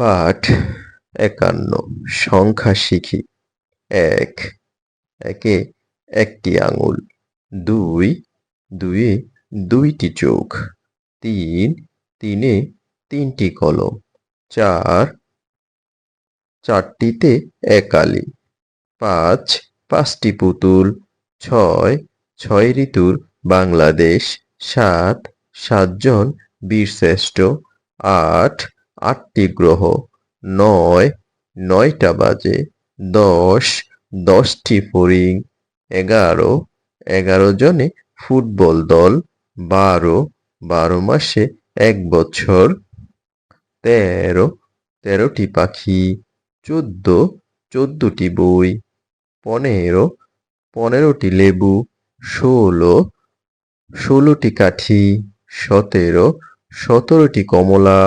পাঠ একান্ন, সংখ্যা শিখি। এক, একে একটি আঙুল। দুই, দুয়ে দুইটি চোখ। তিন, তিনে তিনটি কলম। চার, চারটিতে একালি। পাঁচ, পাঁচটি পুতুল। ছয় ছয় ঋতুর বাংলাদেশ। সাত, সাতজন বীরশ্রেষ্ঠ। আট আটটি গ্রহ, নয়, নয়টা বাজে, দশ, দশটি ফড়িং, এগারো এগারো জনে ফুটবল দল, বারো বারো মাসে এক বছর, তেরো, তেরোটি পাখি, চোদ্দ, চোদ্দটি বই, পনেরো, পনেরোটি লেবু, ষোলো, ষোলোটি কাঠি, সতেরো, সতেরোটি কমলা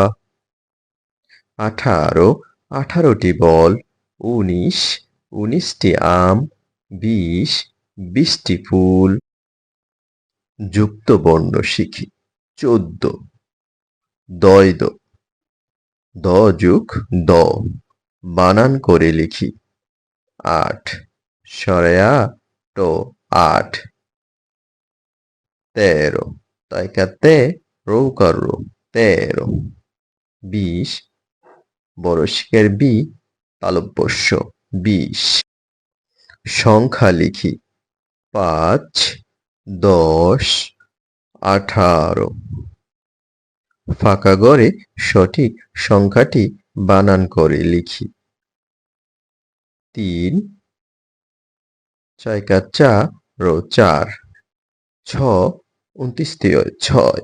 আঠারো, আঠারোটি বল, উনিশ, উনিশটি আম, বিশ, বিশটি ফুল। যুক্ত বর্ণ শিখি, চোদ্দ। দয় দ যুগ দ। বানান করে লিখি, আট। সরেয়া, ট, আট। তেরো তাইকাতে রৌকার রো তেরো। বিশ বরস্কের বি, তালব্যস্য, বিশ। সংখ্যা লিখি। পাঁচ, দশ, আঠারো। ফাঁকা ঘরে সঠিক সংখ্যাটি বানান করে লিখি। তিন ছয়কা চা রো চার। ছ, উনত্রিশ ছয়।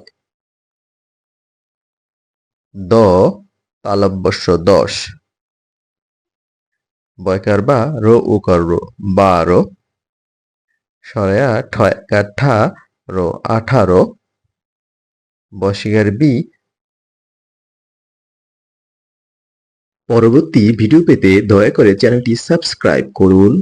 দ তালব্যস্য দশ। বয়কার বা? রো উকার রো। বারো সরেয়া ঠয় কাঠা রো। আঠারো। বসিকার বি? পরবর্তী ভিডিও পেতে দয়া করে চ্যানেলটি সাবস্ক্রাইব করুন।